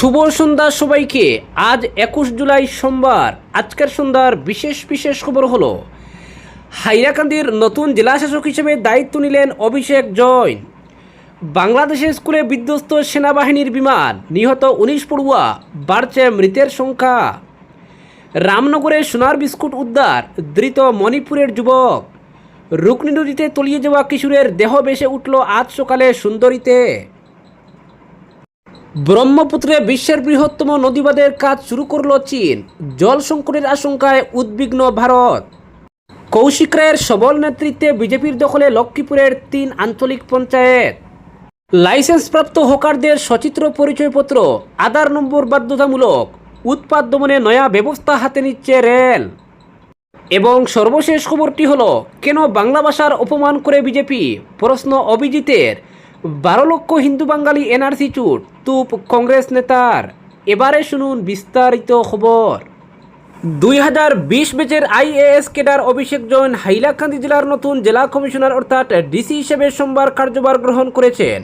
শুভ সন্ধ্যা সবাইকে। আজ একুশ জুলাই সোমবার। আজকের সন্ধ্যার বিশেষ বিশেষ খবর হলো, হাইরাকান্দির নতুন জেলাশাসক হিসেবে দায়িত্ব নিলেন অভিষেক জৈন। বাংলাদেশের স্কুলে বিধ্বস্ত সেনাবাহিনীর বিমান, নিহত উনিশ পড়ুয়া, বাড়ছে মৃতের সংখ্যা। রামনগরে সোনার বিস্কুট উদ্ধার, ধৃত মণিপুরের যুবক। রুকনি নদীতে তলিয়ে যাওয়া কিশোরের দেহ ভেসে উঠল আজ সকালে সুন্দরীতে। ব্রহ্মপুত্রে বিশ্বের বৃহত্তম নদীবাদের কাজ শুরু করল চীন। জল সংকটের আশঙ্কায় উদ্বিগ্ন ভারত। কৌশিক রায়ের সবল নেতৃত্বে বিজেপির দখলে লক্ষ্মীপুরের তিন আঞ্চলিক পঞ্চায়েত। লাইসেন্সপ্রাপ্ত হকারদের সচিত্র পরিচয়পত্র, আধার নম্বর বাধ্যতামূলক, উৎপাদ দমনে নয়া ব্যবস্থা হাতে নিচ্ছে রেল। এবং সর্বশেষ খবরটি হলো, কেন বাংলা ভাষার অপমান করে বিজেপি? প্রশ্ন অভিজিতের। বারো লক্ষ হিন্দু বাঙালি এনআরসি চুট, তুপ কংগ্রেস নেতার। এবারে শুনুন বিস্তারিত খবর। দুই হাজার বিশ ব্যাচের আইএএস কেডার অভিষেক জৈন হাইলাকান্দি জেলার নতুন জেলা কমিশনার অর্থাৎ ডিসি হিসেবে সোমবার কার্যভার গ্রহণ করেছেন।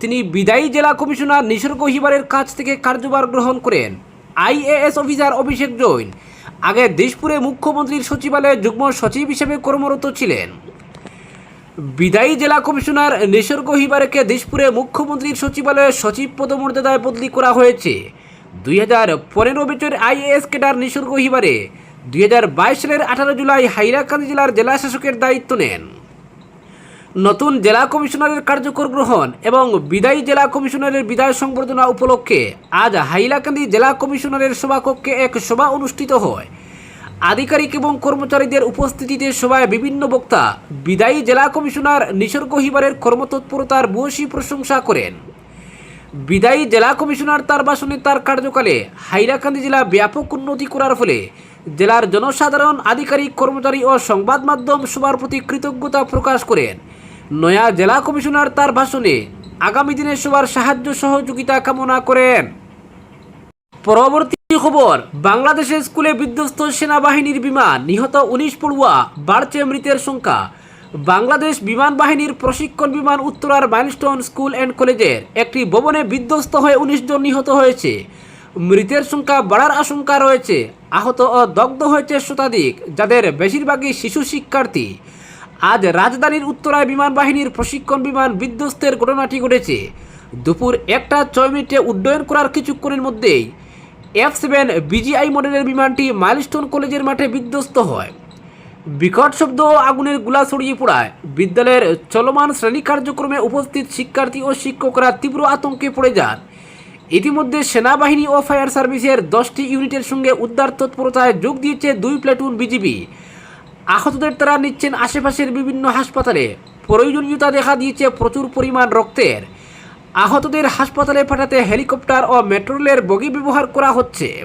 তিনি বিদায়ী জেলা কমিশনার নিসর্গ হিবারের কাছ থেকে কার্যভার গ্রহণ করেন। আইএএস অফিসার অভিষেক জৈন, আগে দিশপুরে মুখ্যমন্ত্রীর সচিবালয়ে যুগ্ম সচিব হিসেবে কর্মরত ছিলেন। বিদায়ী জেলা কমিশনার নিসর্গ হিবারেকে দিশপুরে মুখ্যমন্ত্রীর সচিবালয়ে সচিব পদমর্যাদায় বদলি করা হয়েছে। দুই হাজার পনেরো বছর আইএএস কেডার নিসর্গ হিবারে দুই হাজার বাইশ সালের আঠারো জুলাই হাইলাকান্দি জেলার জেলা শাসকের দায়িত্ব নেন। নতুন জেলা কমিশনারের কার্যকর গ্রহণ এবং বিদায়ী জেলা কমিশনারের বিদায় সংবর্ধনা উপলক্ষে আজ হাইলাকান্দি জেলা কমিশনারের সভাকক্ষে এক সভা অনুষ্ঠিত হয়। আধিকারিক এবং কর্মচারীদের উপস্থিতিতে সভায় বিভিন্ন বক্তা বিদায়ী জেলা কমিশনার নিসর্গ হিবারের কর্মতৎপরতার ভূয়সী প্রশংসা করেন। বিদায়ী জেলা কমিশনার তার ভাষণে তার কার্যকালে হাইলাকান্দি জেলা ব্যাপক উন্নতি করার ফলে জেলার জনসাধারণ, আধিকারিক, কর্মচারী ও সংবাদ মাধ্যম সবার প্রতি কৃতজ্ঞতা প্রকাশ করেন। নয়া জেলা কমিশনার তার ভাষণে আগামী দিনে সবার সাহায্য সহযোগিতা কামনা করেন। পরবর্তী খবর বাংলাদেশের স্কুলে বিধ্বস্ত সেনাবাহিনীর বিমান, নিহত উনিশ পড়ুয়া, বাড়ছে মৃতের সংখ্যা। বাংলাদেশ বিমান বাহিনীর প্রশিক্ষণ বিমান উত্তরার মাইলস্টোন স্কুল অ্যান্ড কলেজের একটি ভবনে বিধ্বস্ত হয়ে উনিশ জন নিহত হয়েছে। মৃতের সংখ্যা বাড়ার আশঙ্কা রয়েছে। আহত ও দগ্ধ হয়েছে শতাধিক, যাদের বেশিরভাগই শিশু শিক্ষার্থী। আজ রাজধানীর উত্তরায় বিমান বাহিনীর প্রশিক্ষণ বিমান বিধ্বস্তের ঘটনাটি ঘটেছে। দুপুর একটা ছয় মিনিটে উড্ডয়ন করার কিছুক্ষণের মধ্যেই এফ সেভেন বিজিআই মডেলের বিমানটি মাইলস্টোন কলেজের মাঠে বিধ্বস্ত হয়। বিকট শব্দ আগুনেরগুলা ছড়িয়ে পড়ায়। বিদ্যালয়ের চলমান শ্রেণি কার্যক্রমে উপস্থিত শিক্ষার্থী ও শিক্ষকরা তীব্র আতঙ্কে পড়ে যান। ইতিমধ্যে সেনাবাহিনী ও ফায়ার সার্ভিসের দশটি ইউনিটের সঙ্গে উদ্ধার তৎপরতায় যোগ দিয়েছে দুই প্ল্যাটুন বিজিবি আহতদের তারা নিচ্ছেন আশেপাশের বিভিন্ন হাসপাতালে। প্রয়োজনীয়তা দেখা দিয়েছে প্রচুর পরিমাণ রক্তের। আহতদের হাসপাতালে পাঠাতে হেলিকপ্টার ও মেট্রো রেলের বগি ব্যবহার করা হচ্ছে।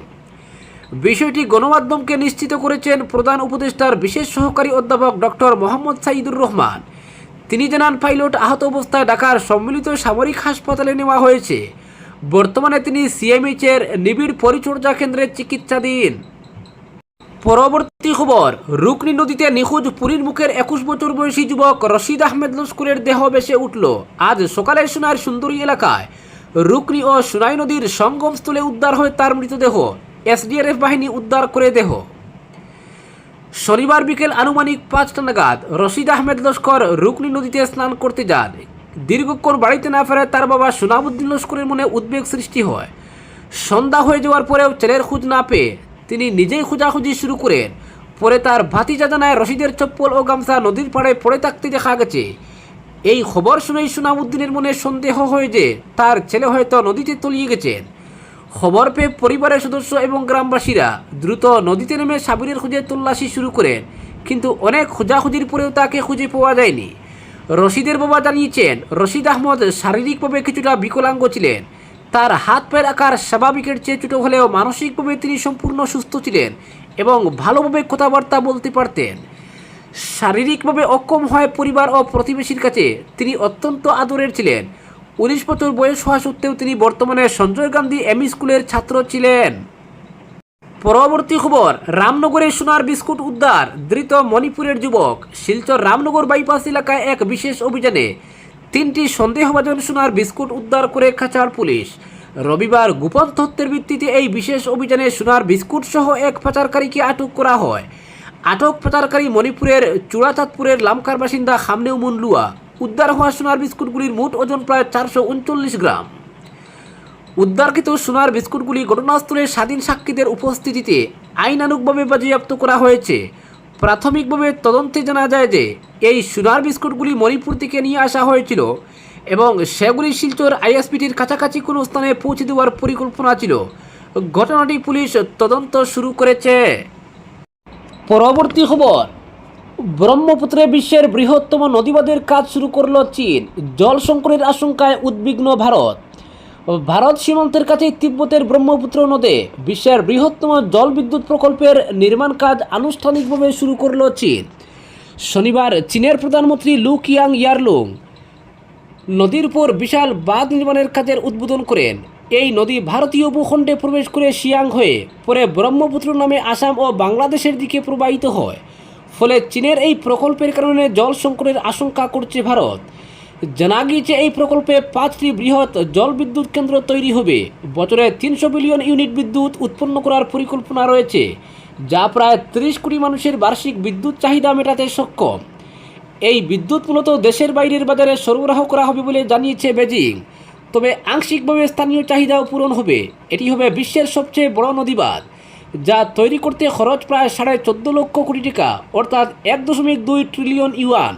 বিষয়টি গণমাধ্যমকে নিশ্চিত করেছেন প্রধান উপদেষ্টার বিশেষ সহকারী অধ্যাপক ডক্টর মোহাম্মদ সাইদুর রহমান। তিনি জানান, পাইলট আহত অবস্থায় ঢাকার সম্মিলিত সামরিক হাসপাতালে নেওয়া হয়েছে। বর্তমানে তিনি সিএমএইচের নিবিড় পরিচর্যা কেন্দ্রে চিকিৎসাধীন। পরবর্তী খবর, রুকনি নদীতে নিখোঁজ পুরীর মুখের একুশ বছর বয়সী যুবক রশিদ আহমেদ লস্করের দেহ ভেসে উঠল। আজ সকালে সোনার সুন্দরী এলাকায় রুকনি ও সোনাই নদীর সঙ্গমস্থলে উদ্ধার হয় তার মৃতদেহ। এসডিআরএফ বাহিনী উদ্ধার করে দেহ। শনিবার বিকেল আনুমানিক পাঁচটা নাগাদ রশিদ আহমেদ লস্কর রুকনি নদীতে স্নান করতে যান। দীর্ঘক্ষণ বাড়িতে না ফেরায় তার বাবা সোনাবুদ্দিন লস্করের মনে উদ্বেগ সৃষ্টি হয়। সন্ধ্যা হয়ে যাওয়ার পরেও ছেলের খোঁজ না পেয়ে তিনি নিজেই খোঁজাখুঁজি শুরু করেন। পরে তার ভাতিজা জানায়, রশিদের চপ্পল ও গামছা নদীর পাড়ে পড়ে থাকতে দেখা গেছে। এই খবর শুনেই সোনাবুদ্দিনের মনে সন্দেহ হয় যে, তার ছেলে হয়তো নদীতে তলিয়ে গেছেন। খবর পেয়ে পরিবারের সদস্য এবং গ্রামবাসীরা দ্রুত নদীতে নেমে সাবিরের খুঁজে তল্লাশি শুরু করেন। কিন্তু অনেক খোঁজাখুঁজির পরেও তাকে খুঁজে পাওয়া যায়নি। রশিদের বাবা জানিয়েছেন, রশিদ আহমদ শারীরিকভাবে কিছুটা বিকলাঙ্গ ছিলেন। তার হাত পায়ের আকার স্বাভাবিকের চেয়ে ছোটো হলেও মানসিকভাবে তিনি সম্পূর্ণ সুস্থ ছিলেন এবং ভালোভাবে কথাবার্তা বলতে পারতেন। শারীরিকভাবে অক্ষম হয় পরিবার ও প্রতিবেশীর কাছে তিনি অত্যন্ত আদরের ছিলেন। উনিশ বছর বয়স হওয়া সত্ত্বেও তিনি বর্তমানে সঞ্জয় গান্ধী এমই স্কুলের ছাত্র ছিলেন। পরবর্তী খবর রামনগরে সোনার বিস্কুট উদ্ধার, ধৃত মণিপুরের যুবক, শিলচর রামনগর বাইপাস এলাকায় এক বিশেষ অভিযানে তিনটি সন্দেহভাজন সোনার বিস্কুট উদ্ধার করে খাঁচার পুলিশ। রবিবার গোপন তথ্যের ভিত্তিতে এই বিশেষ অভিযানে সোনার বিস্কুট সহ এক পাচারকারীকে আটক করা হয়। আটক পাচারকারী মণিপুরের চূড়াচাঁদপুরের লামকার বাসিন্দা খামনেউ মুনলুয়া উদ্ধার হওয়া সোনার বিস্কুটগুলির মোট ওজন প্রায় চারশো উনচল্লিশ গ্রাম। উদ্ধারকৃত সোনার বিস্কুটগুলি ঘটনাস্থলে স্বাধীন সাক্ষীদের উপস্থিতিতে আইনানুগভাবে বাজেয়াপ্ত করা হয়েছে। প্রাথমিকভাবে তদন্তে জানা যায় যে এই সোনার বিস্কুটগুলি মণিপুর থেকে নিয়ে আসা হয়েছিল এবং সেগুলি শিলচর আইএসপিটির কাছাকাছি কোনো স্থানে পৌঁছে দেওয়ার পরিকল্পনা ছিল। ঘটনাটি পুলিশ তদন্ত শুরু করেছে। পরবর্তী খবর, ব্রহ্মপুত্রে বিশ্বের বৃহত্তম নদীবাদের কাজ শুরু করল চীন। জল সংকটের আশঙ্কায় উদ্বিগ্ন ভারত। ভারত সীমান্তের কাছে তিব্বতের ব্রহ্মপুত্র নদে বিশ্বের বৃহত্তম জল বিদ্যুৎ প্রকল্পের নির্মাণ কাজ আনুষ্ঠানিকভাবে শুরু করল চীন। শনিবার চীনের প্রধানমন্ত্রী লু কিয়াং ইয়ারলুং নদীর উপর বিশাল বাঁধ নির্মাণের কাজের উদ্বোধন করেন। এই নদী ভারতীয় ভূখণ্ডে প্রবেশ করে শিয়াং হয়ে পরে ব্রহ্মপুত্র নামে আসাম ও বাংলাদেশের দিকে প্রবাহিত হয়। ফলে চীনের এই প্রকল্পের কারণে জল সংকটের আশঙ্কা করছে ভারত। জানা গিয়েছে, এই প্রকল্পে পাঁচটি বৃহৎ জল বিদ্যুৎ কেন্দ্র তৈরি হবে। বছরে তিনশো বিলিয়ন ইউনিট বিদ্যুৎ উৎপন্ন করার পরিকল্পনা রয়েছে, যা প্রায় ত্রিশ কোটি মানুষের বার্ষিক বিদ্যুৎ চাহিদা মেটাতে সক্ষম। এই বিদ্যুৎ মূলত দেশের বাইরের বাজারে সরবরাহ করা হবে বলে জানিয়েছে বেজিং। তবে আংশিকভাবে স্থানীয় চাহিদাও পূরণ হবে। এটি হবে বিশ্বের সবচেয়ে বড় নদীবাঁধ, যা তৈরি করতে খরচ প্রায় সাড়ে চোদ্দ লক্ষ কোটি টাকা, অর্থাৎ এক দশমিক দুই ট্রিলিয়ন ইউয়ান।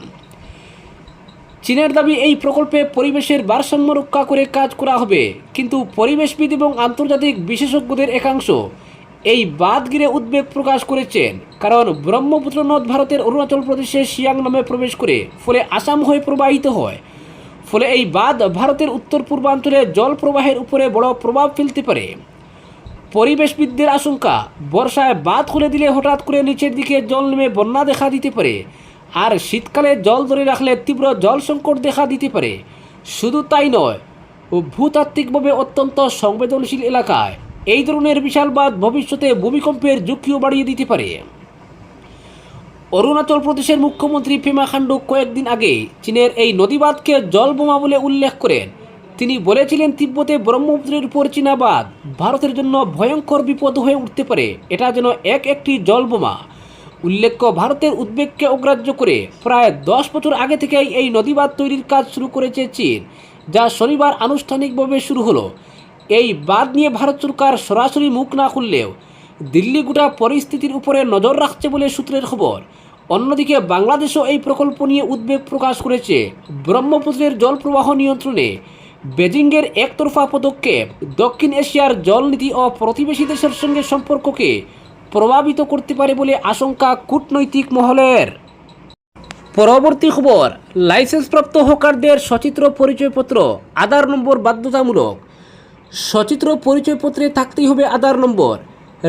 চীনের দাবি, এই প্রকল্পে পরিবেশের ভারসাম্য রক্ষা করে কাজ করা হবে। কিন্তু পরিবেশবিদ এবং আন্তর্জাতিক বিশেষজ্ঞদের একাংশ এই বাঁধ ঘিরে উদ্বেগ প্রকাশ করেছেন। কারণ ব্রহ্মপুত্র নদ ভারতের অরুণাচল প্রদেশের শিয়াং নামে প্রবেশ করে ফলে আসাম হয়ে প্রবাহিত হয়। ফলে এই বাঁধ ভারতের উত্তর পূর্বাঞ্চলে জল প্রবাহের উপরে বড় প্রভাব ফেলতে পারে। পরিবেশবিদদের আশঙ্কা, বর্ষায় বাঁধ খুলে দিলে হঠাৎ করে নিচের দিকে জল নেমে বন্যা দেখা দিতে পারে। আর শীতকালে জল ধরে রাখলে তীব্র জল সংকট দেখা দিতে পারে। শুধু তাই নয়, ভূতাত্ত্বিকভাবে অত্যন্ত সংবেদনশীল এলাকায় এই ধরনের বিশাল বাঁধ ভবিষ্যতে ভূমিকম্পের ঝুঁকিও বাড়িয়ে দিতে পারে। অরুণাচল প্রদেশের মুখ্যমন্ত্রী পেমা খান্ডু কয়েকদিন আগে চীনের এই নদীবাঁধকে জলবোমা বলে উল্লেখ করেন। তিনি বলেছিলেন, তিব্বতে ব্রহ্মপুত্রের উপর চীনাবাদ ভারতের জন্য ভয়ঙ্কর বিপদ হয়ে উঠতে পারে। এটা যেন এক একটি জলবোমা উল্লেখ্য, ভারতের উদ্বেগকে অগ্রাহ্য করে প্রায় দশ বছর আগে থেকেই এই নদীবাঁধ তৈরির কাজ শুরু করেছে চীন, যা শনিবার আনুষ্ঠানিকভাবে শুরু হলো। এই বাঁধ নিয়ে ভারত সরকার সরাসরি মুখ না খুললেও দিল্লি গোটা পরিস্থিতির উপরে নজর রাখছে বলে সূত্রের খবর। অন্যদিকে বাংলাদেশও এই প্রকল্প নিয়ে উদ্বেগ প্রকাশ করেছে। ব্রহ্মপুত্রের জল প্রবাহ নিয়ন্ত্রণে বেজিংয়ের একতরফা পদক্ষেপ দক্ষিণ এশিয়ার জলনীতি ও প্রতিবেশী দেশের সঙ্গে সম্পর্ককে প্রভাবিত করতে পারে বলে আশঙ্কা কূটনৈতিক মহলের। পরবর্তী খবর, লাইসেন্সপ্রাপ্ত হকারদের সচিত্র পরিচয়পত্র, আধার নম্বর বাধ্যতামূলক। সচিত্র পরিচয়পত্রে থাকতেই হবে আধার নম্বর।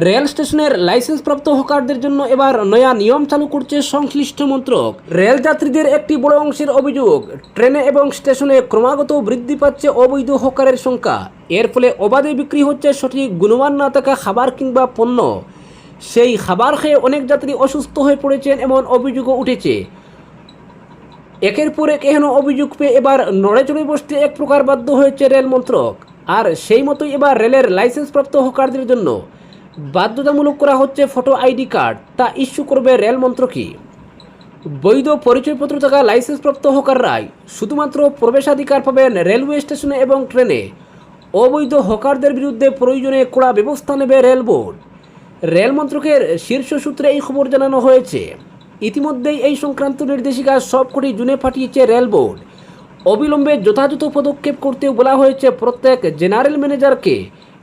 রেল স্টেশনের লাইসেন্সপ্রাপ্ত হকারদের জন্য এবার নয়া নিয়ম চালু করছে সংশ্লিষ্ট মন্ত্রক। রেল যাত্রীদের একটি বড় অংশের অভিযোগ, ট্রেনে এবং স্টেশনে ক্রমাগত বৃদ্ধি পাচ্ছে অবৈধ হকারের সংখ্যা। এর ফলে অবাধে বিক্রি হচ্ছে সঠিক গুণমান না থাকা খাবার কিংবা পণ্য। সেই খাবার খেয়ে অনেক যাত্রী অসুস্থ হয়ে পড়েছেন এমন অভিযোগও উঠেছে। একের পর এক অভিযোগ পেয়ে এবার নড়ে চড়ে বসতে এক প্রকার বাধ্য হয়েছে রেল মন্ত্রক। আর সেই মতোই এবার রেলের লাইসেন্সপ্রাপ্ত হকারদের জন্য বাধ্যতামূলক করা হচ্ছে ফটো আইডি কার্ড, তা ইস্যু করবে রেল মন্ত্রকই। বৈধ পরিচয়পত্র থাকা লাইসেন্সপ্রাপ্ত হকাররাই শুধুমাত্র প্রবেশাধিকার পাবেন রেলওয়ে স্টেশনে এবং ট্রেনে। অবৈধ হকারদের বিরুদ্ধে প্রয়োজনে কড়া ব্যবস্থা নেবে রেল বোর্ড। রেল মন্ত্রকের শীর্ষ সূত্রে এই খবর জানানো হয়েছে। ইতিমধ্যেই এই সংক্রান্ত নির্দেশিকা সবকটি জুনে পাঠিয়েছে রেল বোর্ড। অবিলম্বে যথাযথ পদক্ষেপ করতেও বলা হয়েছে প্রত্যেক জেনারেল ম্যানেজারকে।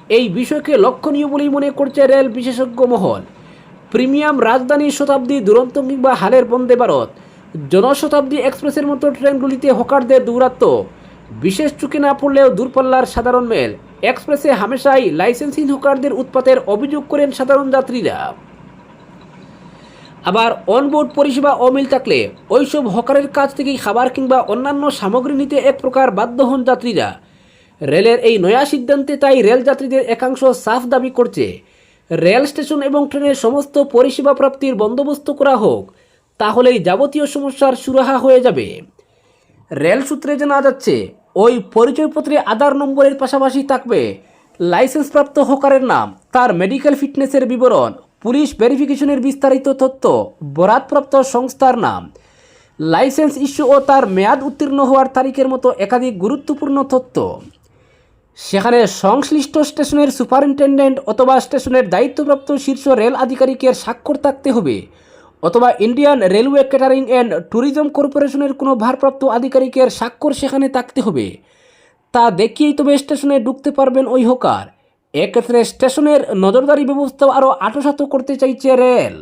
এই বিষয়কে লক্ষণীয় বলেই মনে করছে রেল বিশেষজ্ঞ মহল। প্রিমিয়াম রাজধানী শতাব্দী দুরন্ত কিংবা হালের বন্দে ভারত। জনশতাব্দী এক্সপ্রেসের মতো ট্রেনগুলিতে হকারদের দৌরাত্ম বিশেষ চুকে না পড়লেও দূরপাল্লার সাধারণ মেল। এক্সপ্রেসে হামেশাই লাইসেন্সহীন হকারদের উৎপাতের অভিযোগ করেন সাধারণ যাত্রীরা। আবার অনবোর্ড পরিষেবা অমিল থাকলে ওইসব হকারের কাছ থেকেই খাবার কিংবা অন্যান্য সামগ্রী নিতে এক প্রকার বাধ্য হন যাত্রীরা। রেলের এই নয়া সিদ্ধান্তে তাই রেল যাত্রীদের একাংশ সাফ দাবি করছে, রেল স্টেশন এবং ট্রেনের সমস্ত পরিষেবা প্রাপ্তির বন্দোবস্ত করা হোক, তাহলেই যাবতীয় সমস্যার সুরাহা হয়ে যাবে। রেল সূত্রে জানা যাচ্ছে ওই পরিচয়পত্রে আধার নম্বরের পাশাপাশি থাকবে লাইসেন্সপ্রাপ্ত হকারের নাম, তার মেডিকেল ফিটনেসের বিবরণ, পুলিশ ভেরিফিকেশনের বিস্তারিত তথ্য, বরাতপ্রাপ্ত সংস্থার নাম। লাইসেন্স ইস্যু ও তার মেয়াদ উত্তীর্ণ হওয়ার তারিখের মতো একাধিক গুরুত্বপূর্ণ তথ্য। সেখানে সংশ্লিষ্ট স্টেশনের সুপারিনটেন্ডেন্ট অথবা স্টেশনের দায়িত্বপ্রাপ্ত শীর্ষ রেল আধিকারিকের স্বাক্ষর থাকতে হবে। অথবা Indian railway catering and tourism কর্পোরেশনের কোনো ভারপ্রাপ্ত আধিকারিকের স্বাক্ষর সেখানে থাকতে হবে। তা দেখিয়েই তবে স্টেশনে ঢুকতে পারবেন ওই হকার। এক্ষেত্রে স্টেশনের নজরদারি ব্যবস্থা আরও আটোসাতো করতে চাইছে রেল।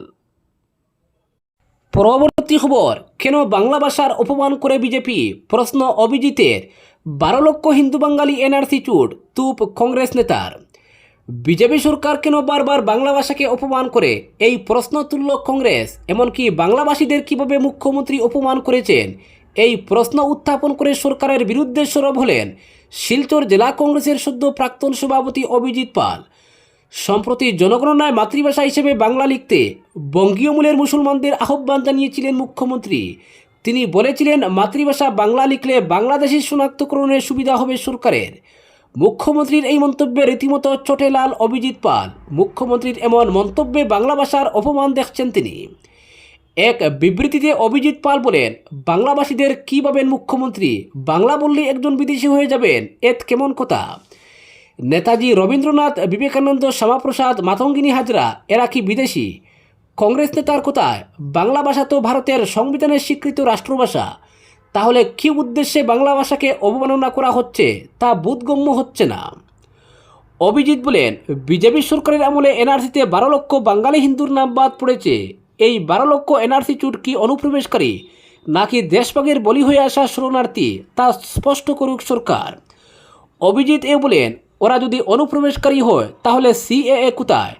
পরবর্তী খবর, কেন বাংলা ভাষার অপমান করে বিজেপি? প্রশ্ন অভিজিতের। বারো লক্ষ হিন্দু বাঙালি এনআরসি চুট তুপ কংগ্রেস নেতার। বিজেপি সরকার কেন বারবার বাংলা ভাষাকে অপমান করে? এই প্রশ্ন তুলল কংগ্রেস। এমনকি বাংলাভাষীদের কীভাবে মুখ্যমন্ত্রী অপমান করেছেন? এই প্রশ্ন উত্থাপন করে সরকারের বিরুদ্ধে সরব হলেন শিলচর জেলা কংগ্রেসের সদ্য প্রাক্তন সভাপতি অভিজিৎ পাল। সম্প্রতি জনগণনায় মাতৃভাষা হিসেবে বাংলা লিখতে বঙ্গীয় মূলের মুসলমানদের আহ্বান জানিয়েছিলেন মুখ্যমন্ত্রী। তিনি বলেছিলেন, মাতৃভাষা বাংলা লিখলে বাংলাদেশি শনাক্তকরণের সুবিধা হবে সরকারের। মুখ্যমন্ত্রীর এই মন্তব্যে রীতিমতো চটে লাল অভিজিৎ পাল। মুখ্যমন্ত্রীর এমন মন্তব্যে বাংলা ভাষার অপমান দেখছেন তিনি। এক বিবৃতিতে অভিজিৎ পাল বলেন বাংলাভাষীদের কী পাবেন মুখ্যমন্ত্রী? বাংলা বললে একজন বিদেশি হয়ে যাবেন, এত কেমন কথা? নেতাজি রবীন্দ্রনাথ, বিবেকানন্দ, শ্যামাপ্রসাদ, মাতঙ্গিনী হাজরা, এরা কি বিদেশি? কংগ্রেস নেতার কথায়, বাংলা ভাষা তো ভারতের সংবিধানের স্বীকৃত রাষ্ট্রভাষা। তাহলে কী উদ্দেশ্যে বাংলা ভাষাকে অবমাননা করা হচ্ছে? তা বোধগম্য হচ্ছে না। অভিজিৎ বলেন, বিজেপি সরকারের আমলে এনআরসিতে বারো লক্ষ বাঙালি হিন্দুর নাম বাদ পড়েছে। এই বারো লক্ষ এনআরসি চুট কি অনুপ্রবেশকারী? নাকি দেশভাগের বলি হয়ে আসা শরণার্থী? তা স্পষ্ট করুক সরকার। অভিজিৎ এ বলেন, ওরা যদি অনুপ্রবেশকারী হয়, তাহলে সিএএ কোথায়?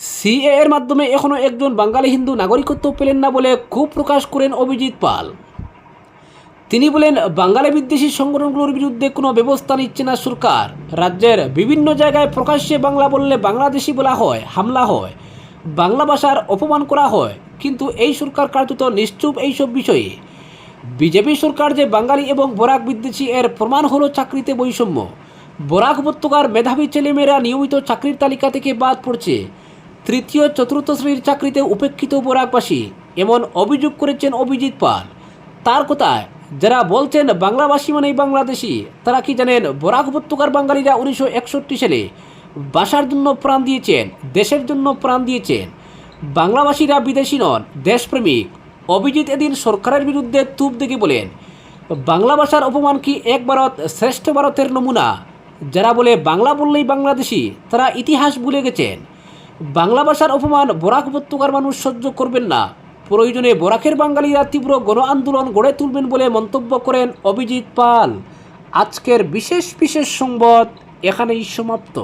সিএ এর মাধ্যমে এখনও একজন বাঙালি হিন্দু নাগরিকত্ব পেলেন না বলে ক্ষোভ প্রকাশ করেন অভিজিৎ পাল। তিনি বলেন, বাঙালি বিদ্বেষী সংগঠনগুলোর বিরুদ্ধে কোনো ব্যবস্থা নিচ্ছে না সরকার। রাজ্যের বিভিন্ন জায়গায় প্রকাশ্যে বাংলা বললে বাংলাদেশি বলা হয়, হামলা হয়, বাংলা ভাষার অপমান করা হয়। কিন্তু এই সরকার কার্যত নিশ্চুপ এইসব বিষয়ে। বিজেপি সরকার যে বাঙালি এবং বরাক বিদ্বেষী এর প্রমাণ হলো চাকরিতে বৈষম্য। বরাক উপত্যকার মেধাবী ছেলেমেয়েরা নিয়মিত চাকরির তালিকা থেকে বাদ পড়ছে। তৃতীয়, চতুর্থ শ্রেণির চাকরিতে উপেক্ষিত বরাকবাসী, এমন অভিযোগ করেছেন অভিজিৎ পাল। তার কথায় যারা বলছেন বাংলাভাষী মানেই বাংলাদেশি, তারা কি জানেন বরাক উপত্যকার বাঙালিরা উনিশশো একষট্টি সালে ভাষার জন্য প্রাণ দিয়েছেন, দেশের জন্য প্রাণ দিয়েছেন? বাংলাভাষীরা বিদেশি নন, দেশপ্রেমিক। অভিজিৎ এদিন সরকারের বিরুদ্ধে তুপ দেখে বলেন, বাংলা ভাষার অপমান কি এক ভারত শ্রেষ্ঠ ভারতের নমুনা? যারা বলে বাংলা বললেই বাংলাদেশি, তারা ইতিহাস ভুলে গেছেন। বাংলা ভাষার অপমান বরাক উপত্যকার মানুষ সহ্য করবেন না। প্রয়োজনে বরাকের বাঙালিরা তীব্র গণ আন্দোলন গড়ে তুলবেন বলে মন্তব্য করেন অভিজিৎ পাল। আজকের বিশেষ বিশেষ সংবাদ এখানেই সমাপ্ত।